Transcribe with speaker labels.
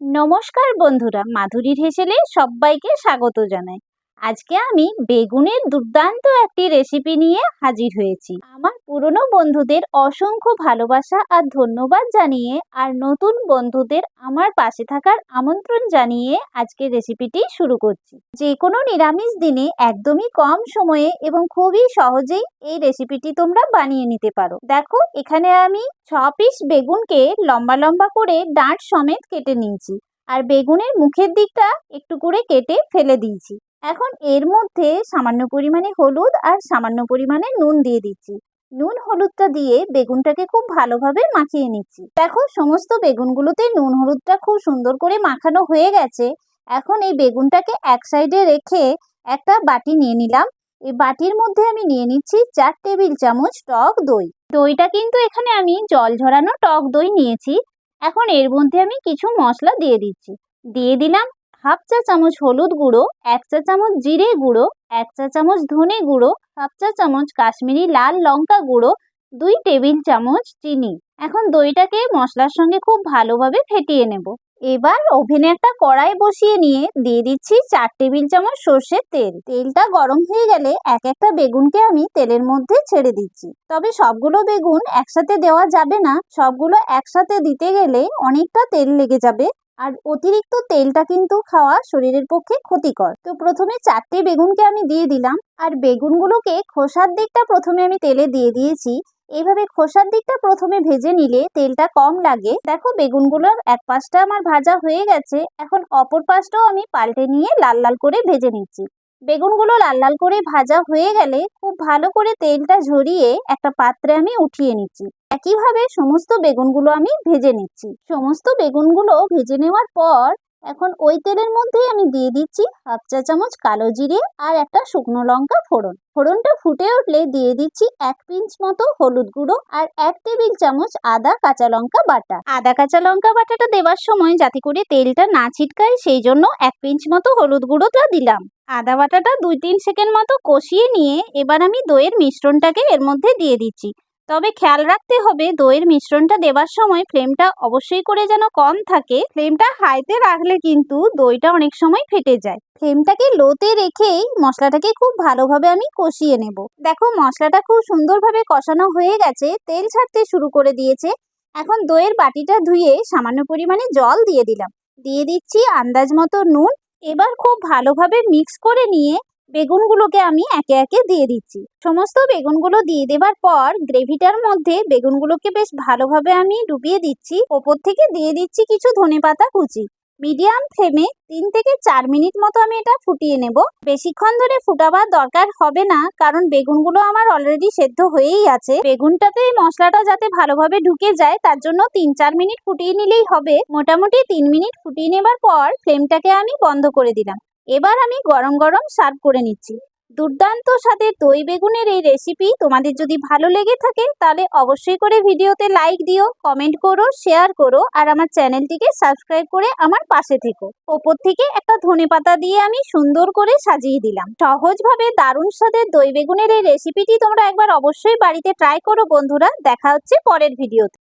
Speaker 1: নমস্কার বন্ধুরা মাধুরীর হেসেলে সবাইকে স্বাগত জানাই। আজকে আমি বেগুনের দুর্দান্ত একটি রেসিপি নিয়ে হাজির হয়েছি। আমার পুরনো বন্ধুদের অসংখ্য ভালোবাসা আর ধন্যবাদ জানিয়ে আর নতুন বন্ধুদের আমার পাশে থাকার আমন্ত্রণ জানিয়ে আজকে রেসিপিটি শুরু করছি। যে কোনো নিরামিষ দিনে একদমই কম সময়ে এবং খুবই সহজেই এই রেসিপিটি তোমরা বানিয়ে নিতে পারো। দেখো, এখানে আমি ছ পিস বেগুনকে লম্বা লম্বা করে ডাঁট সমেত কেটে নিয়েছি। আর বেগুনের মুখের দিকটা একটু করে কেটে ফেলে দিয়েছি। এখন এর মধ্যে সামান্য পরিমাণে হলুদ আর সামান্য পরিমাণে নুন দিয়ে দিচ্ছি। নুন হলুদটা দিয়ে বেগুনটাকে খুব ভালোভাবে মাখিয়ে নিচ্ছি। দেখো, সমস্ত বেগুনগুলোতে নুন হলুদটা খুব সুন্দর করে মাখানো হয়ে গেছে। এখন এই বেগুনটাকে এক সাইডে রেখে একটা বাটি নিয়ে নিলাম। এই বাটির মধ্যে আমি নিয়ে নিচ্ছি চার টেবিল চামচ টক দই। দইটা কিন্তু এখানে আমি জল ঝরানো টক দই নিয়েছি। এখন এর মধ্যে আমি কিছু মশলা দিয়ে দিচ্ছি। দিয়ে দিলাম হাফ চা চামচ হলুদ গুঁড়ো, এক চা চামচ জিরে গুঁড়ো, এক চা চামচ ধনে গুঁড়ো, হাফ চা চামচ কাশ্মীরি লাল লঙ্কা গুঁড়ো, দুই টেবিল চামচ চিনি। এখন দইটাকে মশলার সঙ্গে খুব ভালোভাবে ফেটিয়ে নেব। এবার ওভেনে একটা কড়াই বসিয়ে নিয়ে দিয়ে দিচ্ছি চার টেবিল চামচ সর্ষের তেল। তেলটা গরম হয়ে গেলে এক একটা বেগুনকে আমি তেলের মধ্যে ছেড়ে দিচ্ছি। তবে সবগুলো বেগুন একসাথে দেওয়া যাবে না। সবগুলো একসাথে দিতে গেলে অনেকটা তেল লেগে যাবে। আর অতিরিক্ত তেলটা কিন্তু খাওয়া শরীরের পক্ষে ক্ষতিকর। তো প্রথমে চারটে বেগুনকে আমি দিয়ে দিলাম, আর বেগুনগুলোকে খোসার দিকটা প্রথমে আমি তেলে দিয়ে দিয়েছি। এইভাবে খোসার দিকটা প্রথমে ভেজে নিলে তেলটা কম লাগে। দেখো বেগুনগুলোর এক পাশটা আমার ভাজা হয়ে গেছে, এখন অপর পাশটাও আমি পাল্টে নিয়ে লাল লাল করে ভেজে নিচ্ছি। বেগুনগুলো লাল লাল করে ভাজা হয়ে গেলে খুব ভালো করে তেলটা ঝরিয়ে একটা পাত্রে আমি উঠিয়ে নিচ্ছি। একইভাবে সমস্ত বেগুনগুলো আমি ভেজে নিচ্ছি। সমস্ত বেগুনগুলো ভেজে নেওয়ার পর এখন ওই তেলের মধ্যেই আমি দিয়ে দিচ্ছি হাফ চা চামচ কালো জিরে আর একটা শুকনো লঙ্কা ফোড়ন। ফোড়নটা ফুটে উঠলে দিয়ে দিচ্ছি এক পিঞ্চ মতো হলুদ গুঁড়ো আর এক টেবিল চামচ আদা কাঁচা লঙ্কা বাটা। আদা কাঁচা লঙ্কা বাটাটা দেওয়ার সময় যাতে করে তেলটা না ছিটকায় সেই জন্য এক পিঞ্চ মতো হলুদ গুঁড়োটা দিলাম। আদা বাটাটা দুই তিন সেকেন্ড মতো কষিয়ে নিয়ে এবার আমি দইয়ের মিশ্রণটাকে এর মধ্যে দিয়ে দিচ্ছি। তবে খেয়াল রাখতে হবে, দইয়ের মিশ্রণটা দেওয়ার সময় ফ্লেমটা অবশ্যই করে যেন কম থাকে। ফ্লেমটা হাইতে রাখলে কিন্তু দইটা অনেক সময় ফেটে যায়। ফ্লেমটাকে লোতে রেখেই মশলাটাকে খুব ভালোভাবে আমি কষিয়ে নেব। দেখো, মশলাটা খুব সুন্দরভাবে কষানো হয়ে গেছে, তেল ছাড়তে শুরু করে দিয়েছে। এখন দইয়ের বাটিটা ধুয়ে সামান্য পরিমাণে জল দিয়ে দিলাম। দিয়ে দিচ্ছি আন্দাজ মতো নুন এবার খুব ভালোভাবে মিক্স করে নিয়ে বেগুনগুলোকে আমি একে একে দিয়ে দিচ্ছি। সমস্ত বেগুনগুলো দিয়ে দেবার পর গ্রেভিটার মধ্যে বেগুনগুলোকে বেশ ভালোভাবে আমি ডুবিয়ে দিচ্ছি। ওপর থেকে দিয়ে দিচ্ছি কিছু ধনে পাতা কুচি। মিডিয়াম ফ্লেমে তিন থেকে চার মিনিট মতো আমি এটা ফুটিয়ে নেব। বেশিক্ষণ ধরে ফুটাবার দরকার হবে না, কারণ বেগুনগুলো আমার অলরেডি সেদ্ধ হয়েই আছে। বেগুনটাতে এই মশলাটা যাতে ভালোভাবে ঢুকে যায়, তার জন্য তিন চার মিনিট ফুটিয়ে নিলেই হবে। মোটামুটি তিন মিনিট ফুটিয়ে নেবার পর, ফ্লেমটাকে আমি বন্ধ করে দিলাম। এবার আমি গরম গরম সার্ভ করে নিচ্ছি। দুর্দান্ত স্বাদের দই বেগুনের এই রেসিপি তোমাদের যদি ভালো লেগে থাকে, তাহলে অবশ্যই করে ভিডিওতে লাইক দিও কমেন্ট করো শেয়ার করো, আর আমার চ্যানেলটিকে সাবস্ক্রাইব করে আমার পাশে থেকো। ওপর থেকে একটা ধনে পাতা দিয়ে আমি সুন্দর করে সাজিয়ে দিলাম। সহজভাবে দারুণ স্বাদের দই বেগুনের এই রেসিপিটি তোমরা একবার অবশ্যই বাড়িতে ট্রাই করো বন্ধুরা। দেখা হচ্ছে পরের ভিডিওতে